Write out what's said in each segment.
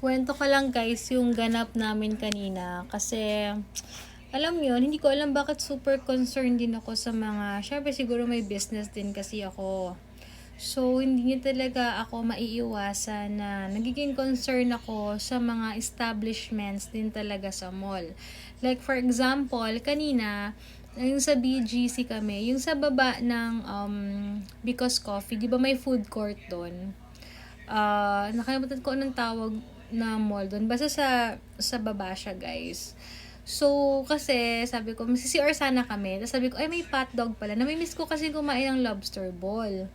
Kwento ko lang guys yung ganap namin kanina kasi alam yun, hindi ko alam bakit super concerned din ako sa mga, syempre siguro may business din kasi ako. So, hindi niya talaga ako maiiwasan na nagiging concern ako sa mga establishments din talaga sa mall. Like for example, kanina, yung sa BGC kami, yung sa baba ng um, Because Coffee, di ba may food court doon? Ah, nakalimutan ko anong tawag na mall doon. Basta sa, sa baba siya, guys. So, kasi, sabi ko, CCR sana kami. Tapos sabi ko, ay, may dog pala. Namimiss ko kasi kumain ng lobster ball.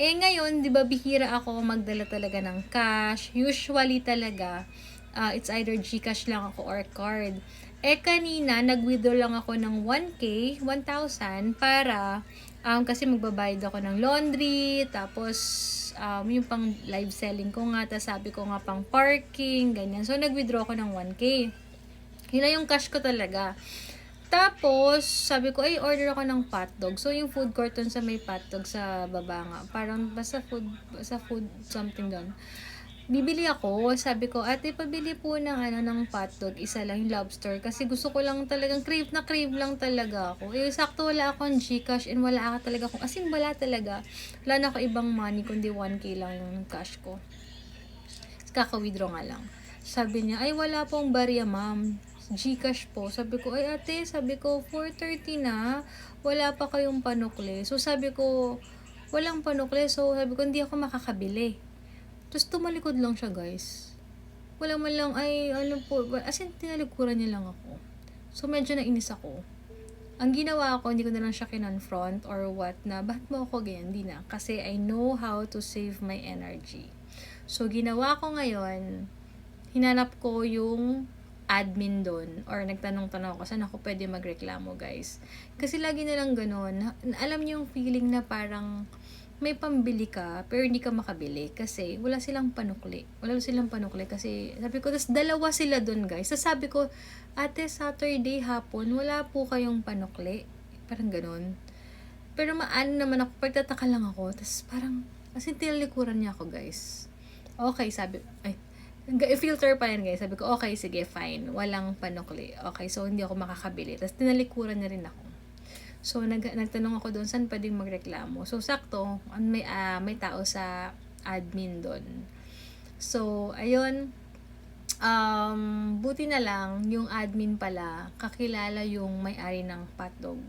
Eh, ngayon, di ba, bihira ako magdala talaga ng cash. Usually talaga, uh, it's either Gcash lang ako or card. Eh, kanina, nag-withdraw lang ako ng 1K, 1,000, para, um, kasi magbabayad ako ng laundry, tapos, um, yung pang live selling ko nga, tapos sabi ko nga pang parking, ganyan. So, nag-withdraw ako ng 1K. Yun yung cash ko talaga. Tapos, sabi ko, ay, order ako ng hotdog. So, yung food court sa may hotdog sa baba nga. Parang, basta food, basta food something doon. Bibili ako, sabi ko, ate, pabili po ng, ano, ng hotdog. Isa lang yung lobster. Kasi gusto ko lang talagang, crave na crave lang talaga ako. Eh, sakto wala akong Gcash and wala ako talaga akong, as in, wala talaga. Wala na ako ibang money, kundi 1K lang yung cash ko. Kaka-withdraw nga lang. Sabi niya, ay, wala pong barya, ma'am. Gcash po. Sabi ko, ay ate, sabi ko, 4.30 na, wala pa kayong panukle. So sabi ko, walang panukle. So sabi ko, hindi ako makakabili. Tapos tumalikod lang siya, guys. Wala man lang, ay, ano po, as in, tinalikuran niya lang ako. So medyo nainis ako. Ang ginawa ko, hindi ko na lang siya kinonfront or what na, bakit mo ako ganyan? Hindi na. Kasi I know how to save my energy. So, ginawa ko ngayon, hinanap ko yung admin doon or nagtanong-tanong ako saan ako pwede magreklamo guys. Kasi lagi nilang ganun. Alam niyo yung feeling na parang may pambili ka pero hindi ka makabili kasi wala silang panukli. Wala silang panukli kasi sabi ko, tas dalawa sila doon guys. Tapos sabi ko, ate Saturday hapon, wala po kayong panukli. Parang ganun. Pero maano naman ako, pagtataka lang ako. Tapos parang, as in, tinalikuran niya ako guys. Okay, sabi, ay, filter pa rin guys. Sabi ko, okay, sige, fine. Walang panukli. Okay, so hindi ako makakabili. Tapos tinalikuran na rin ako. So, nag nagtanong ako doon, saan pwedeng magreklamo? So, sakto, may, uh, may tao sa admin doon. So, ayun, um, buti na lang, yung admin pala, kakilala yung may-ari ng patdog.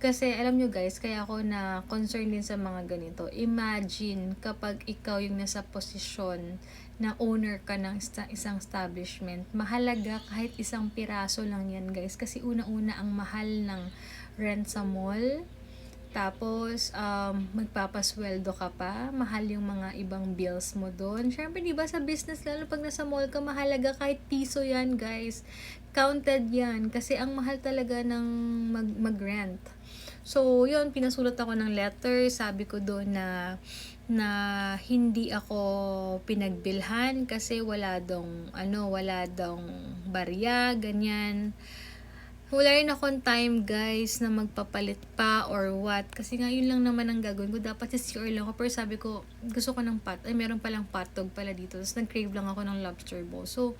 Kasi alam nyo guys, kaya ako na concern din sa mga ganito. Imagine kapag ikaw yung nasa posisyon na owner ka ng isang establishment, mahalaga kahit isang piraso lang yan guys. Kasi una-una ang mahal ng rent sa mall. Tapos, um, magpapasweldo ka pa. Mahal yung mga ibang bills mo doon. Siyempre, di ba sa business, lalo pag nasa mall ka, mahalaga kahit piso yan, guys. Counted yan. Kasi ang mahal talaga ng mag- mag-rent. So, yun, pinasulat ako ng letter. Sabi ko doon na na hindi ako pinagbilhan kasi wala dong ano, wala dong barya, ganyan. Wala rin akong time guys na magpapalit pa or what. Kasi nga yun lang naman ang gagawin ko. Dapat sa CR lang ako. Pero sabi ko, gusto ko ng pot. Ay, meron palang patog pala dito. Tapos nag-crave lang ako ng lobster bowl. So,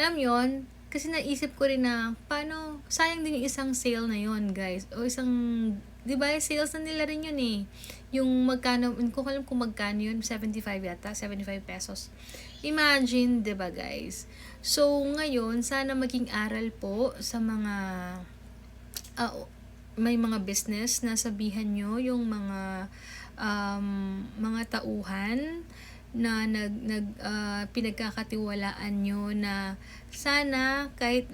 alam yon kasi naisip ko rin na, paano, sayang din yung isang sale na yon guys. O isang, di ba, sales na nila rin yun eh. Yung magkano, hindi ko alam kung magkano yun, 75 yata, 75 pesos. Imagine, ba guys? So, ngayon, sana maging aral po sa mga, uh, may mga business na sabihan nyo yung mga, um, mga tauhan, na nag, nag uh, pinagkakatiwalaan nyo na sana kahit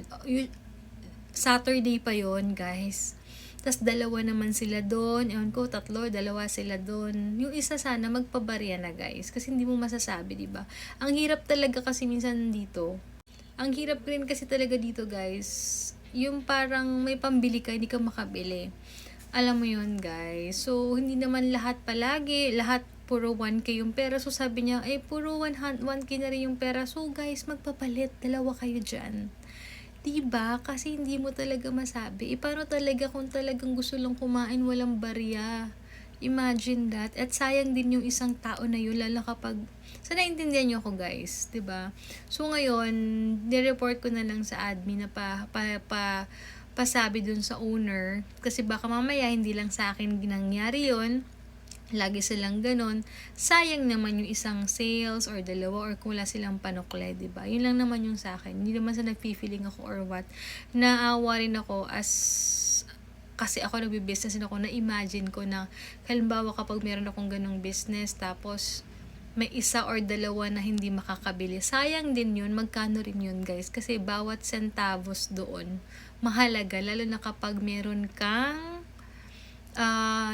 Saturday pa yon guys. Tapos dalawa naman sila doon. Ewan ko, tatlo, dalawa sila doon. Yung isa sana magpabarya na guys. Kasi hindi mo masasabi, di ba? Ang hirap talaga kasi minsan dito. Ang hirap rin kasi talaga dito guys. Yung parang may pambili ka, hindi ka makabili. Alam mo yun guys. So, hindi naman lahat palagi, lahat puro 1K yung pera. So sabi niya, eh puro 100, 1K na rin yung pera. So guys, magpapalit. Dalawa kayo dyan. Diba? Kasi hindi mo talaga masabi. E paano talaga kung talagang gusto lang kumain walang barya? Imagine that. At sayang din yung isang tao na yun, lalo kapag, sa naintindihan nyo ako guys, ba So ngayon, nireport ko na lang sa admin na pa, pa, pa, pasabi dun sa owner, kasi baka mamaya hindi lang sa akin ginangyari yon lagi silang ganon, sayang naman yung isang sales or dalawa or kung wala silang panukle, ba? Yun lang naman yung sa akin. Hindi naman sa nagfi-feeling ako or what. Naawa rin ako as kasi ako nagbi-business din ako, na-imagine ko na, halimbawa kapag meron akong ganong business, tapos may isa or dalawa na hindi makakabili. Sayang din yun, magkano rin yun guys. Kasi bawat centavos doon, mahalaga. Lalo na kapag meron kang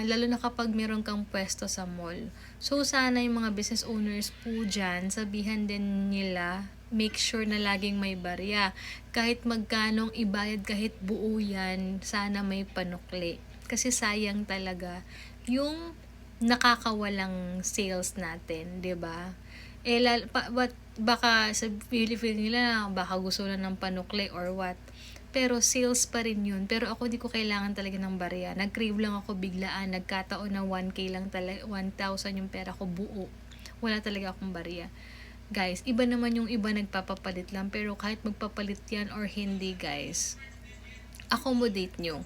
lalo na kapag meron kang pwesto sa mall. So, sana yung mga business owners po dyan, sabihan din nila, make sure na laging may barya. Kahit magkanong ibayad, kahit buo yan, sana may panukli. Kasi sayang talaga yung nakakawalang sales natin, 'di ba? Eh, lal, pa, what, baka sa feel nila, baka gusto na ng panukli or what. Pero sales pa rin yun. Pero ako di ko kailangan talaga ng barya. Nag-crave lang ako biglaan. Nagkataon na 1K lang talaga, 1,000 yung pera ko buo. Wala talaga akong barya. Guys, iba naman yung iba nagpapapalit lang. Pero kahit magpapalit yan or hindi, guys, accommodate nyo.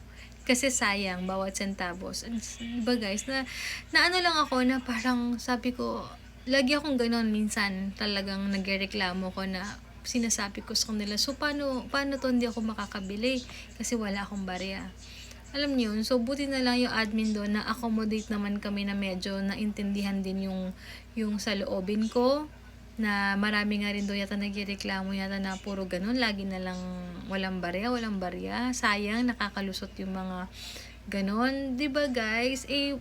Kasi sayang, bawat centavos. Diba guys, na, na ano lang ako na parang sabi ko, lagi akong ganon minsan talagang nagreklamo ko na sinasabi ko sa kanila, so paano, paano to hindi ako makakabili? Kasi wala akong barya. Alam niyo yun, so buti na lang yung admin doon na accommodate naman kami na medyo naintindihan din yung, yung sa loobin ko na marami nga rin doon yata nagreklamo yata na puro ganun, lagi na lang walang barya, walang barya. Sayang, nakakalusot yung mga ganon. 'Di ba guys? Eh,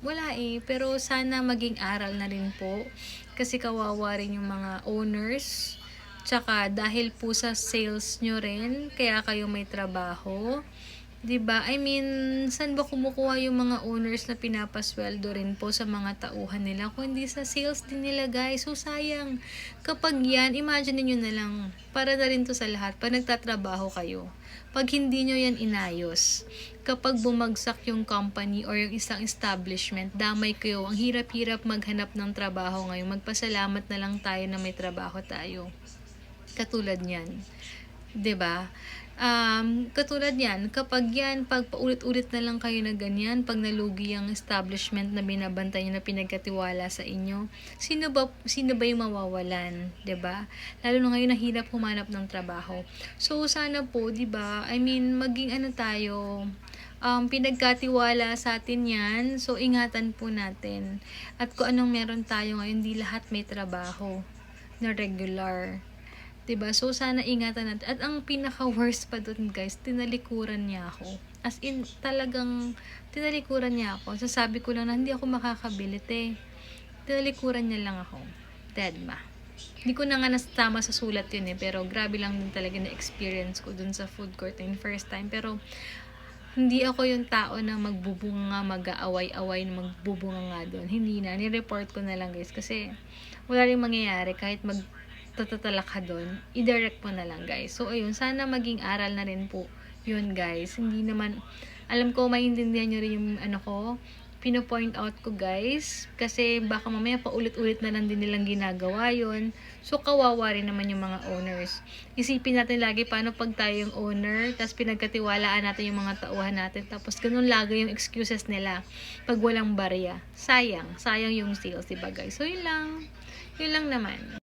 wala eh. Pero sana maging aral na rin po. Kasi kawawa rin yung mga owners Tsaka dahil po sa sales nyo rin, kaya kayo may trabaho. 'di ba? I mean, saan ba kumukuha yung mga owners na pinapasweldo rin po sa mga tauhan nila kung hindi sa sales din nila, guys. So sayang. Kapag 'yan, imagine niyo na lang para na rin to sa lahat pag nagtatrabaho kayo. Pag hindi nyo yan inayos, kapag bumagsak yung company or yung isang establishment, damay kayo. Ang hirap-hirap maghanap ng trabaho ngayon. Magpasalamat na lang tayo na may trabaho tayo. Katulad niyan. 'Di ba? Um, katulad niyan, kapag yan, pag paulit-ulit na lang kayo na ganyan, pag nalugi ang establishment na binabantay niyo na pinagkatiwala sa inyo, sino ba, sino ba yung mawawalan, ba Lalo na ngayon nahirap humanap ng trabaho. So, sana po, ba I mean, maging ano tayo, um, pinagkatiwala sa atin yan. So, ingatan po natin. At kung anong meron tayo ngayon, hindi lahat may trabaho na regular. 'Di ba So, sana ingatan natin. At ang pinaka-worst pa doon, guys, tinalikuran niya ako. As in, talagang tinalikuran niya ako. Sasabi ko lang na hindi ako makakabilit eh. Tinalikuran niya lang ako. Dead ma. Hindi ko na nga nasama sa sulat yun eh. Pero grabe lang din talaga na experience ko dun sa food court yung first time. Pero hindi ako yung tao na magbubunga, mag-aaway-away, na magbubunga nga doon. Hindi na. Ni-report ko na lang guys. Kasi wala rin mangyayari kahit mag tatatala ka doon, i-direct mo na lang guys. So, ayun, sana maging aral na rin po yun guys. Hindi naman, alam ko, maintindihan nyo rin yung ano ko, pino-point out ko guys. Kasi baka mamaya paulit-ulit na lang din nilang ginagawa yon So, kawawa rin naman yung mga owners. Isipin natin lagi paano pag tayo yung owner, tapos pinagkatiwalaan natin yung mga tauhan natin, tapos ganun lagi yung excuses nila pag walang barya. Sayang. Sayang yung sales, diba guys? So, yun lang. Yun lang naman.